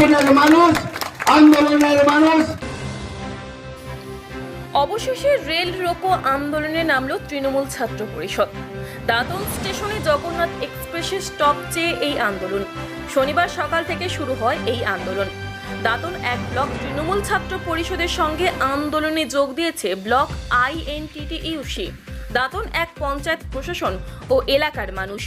দাঁতনের মানুষ, আন্দোলনের মানুষ। অবশেষে রেল রোকো আন্দোলনে নামল তৃণমূল ছাত্র পরিষদ। দাঁতন স্টেশনে জগন্নাথ এক্সপ্রেসের স্টপ চেয়ে এই আন্দোলন। শনিবার সকাল থেকে শুরু হয় এই আন্দোলন। দাঁতন এক ব্লক তৃণমূল ছাত্র পরিষদের সঙ্গে আন্দোলনে যোগ দিয়েছে ব্লক আইএনটিটি ইউসি দাঁতন এক পঞ্চায়েত প্রশাসন ও এলাকার মানুষ।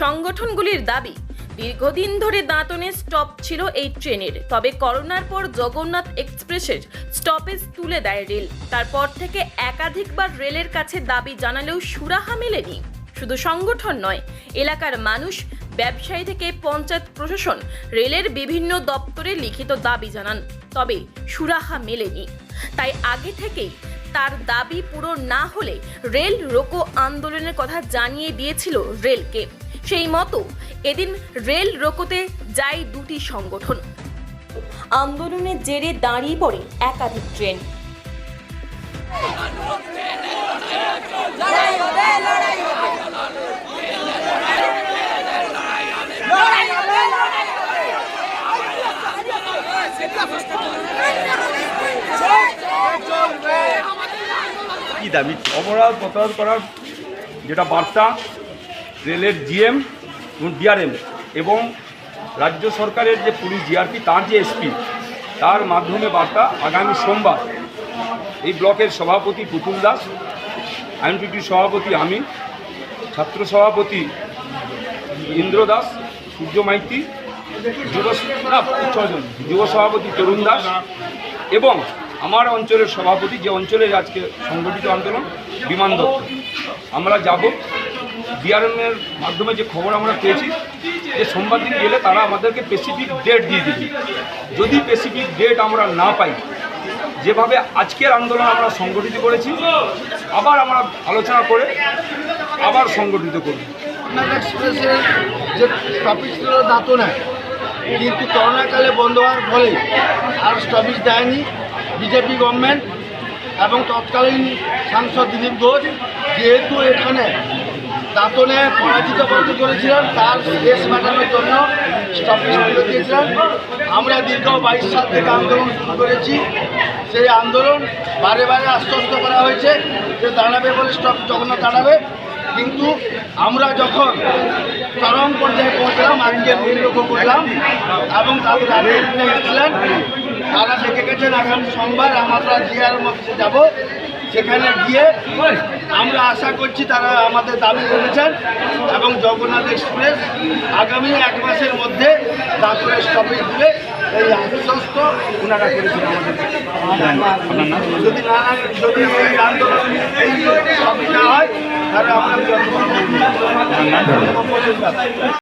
সংগঠনগুলির দাবি দীর্ঘদিন ধরে দাঁতনে স্টপ ছিল এই ট্রেনের। তবে করোনার পর জগন্নাথ এক্সপ্রেসের স্টপেজ তুলে দেয় রেল। তারপর থেকে একাধিকবার রেলের কাছে দাবি জানালেও সুরাহা মেলেনি। শুধু সংগঠন নয়, এলাকার মানুষ, ব্যবসায়ী থেকে পঞ্চায়েত প্রশাসন, রেলের বিভিন্ন দপ্তরে লিখিত দাবি জানান। তবে সুরাহা মেলেনি। তাই আগে থেকেই তার দাবি পূরণ না হলে রেল রোকো আন্দোলনের কথা জানিয়ে দিয়েছিল রেলকে। সেই মতো এদিন রেল রোকোতে যায় দুটি সংগঠন। আন্দোলনের জেরে দাঁড়িয়ে পড়ে একাধিক ট্রেন। অপরাধ প্রতিরোধ করার যেটা বার্তা রেলের জিএম এবং ডিআরএম এবং রাজ্য সরকারের যে পুলিশ জিআরপি, তার যে এসপি, তার মাধ্যমে বার্তা আগামী সোমবার এই ব্লকের সভাপতি পুতুল দাস আইনপিটির সভাপতি আমি, ছাত্র সভাপতি ইন্দ্র দাস, সূর্য মাইতি, যুব ছজন যুব সভাপতি তরুণ দাস এবং আমার অঞ্চলের সভাপতি যে অঞ্চলের আজকে সংগঠিত আন্দোলন, বিমান দত্ত আমরা যাব ডিআরএমের মাধ্যমে যে খবর আমরা পেয়েছি, যে সোমবার দিন গেলে তারা আমাদেরকে স্পেসিফিক ডেট দিয়ে দিবে। যদি স্পেসিফিক ডেট আমরা না পাই, যেভাবে আজকের আন্দোলন আমরা সংগঠিত করেছি, আবার আমরা আলোচনা করে আবার সংগঠিত জগন্নাথ এক্সপ্রেসের যে ছিল দাঁতনায় কিন্তু করোনাকালে বন্ধ হওয়ার ফলে আর স্টপেজ দেয়নি বিজেপি গভর্নমেন্ট এবং তৎকালীন সাংসদ দিলীপ ঘোষ, যেহেতু এখানে দাঁতনে পরাজিত করতে করেছিলেন, তার দেশ মেটানোর জন্য স্টপেজ তুলে দিয়েছিলেন। আমরা দীর্ঘ বাইশ সাল থেকে আন্দোলন শুরু করেছি। সেই আন্দোলন বারে বারে আশ্বস্ত করা হয়েছে যে দাঁড়াবে বলে স্টপ জগন্নাথ দাঁড়াবে। কিন্তু আমরা যখন চরম পর্যায়ে পৌঁছলাম, আজকে লক্ষ্য করলাম এবং তাদের আগে এসেছিলেন, তারা দেখে গেছেন আগামী সোমবার আমরা জিয়ার মধ্যে যাব। সেখানে গিয়ে আমরা আশা করছি তারা আমাদের দাবি করেছেন এবং জগন্নাথ এক্সপ্রেস আগামী এক মাসের মধ্যে দাঁতুরে স্টপেজ দিবে এই আশ্বস্ত ওনারা করেছেন আমাদের। যদি না, যদি এই আন্দোলন এই না হয়, তাহলে আমরা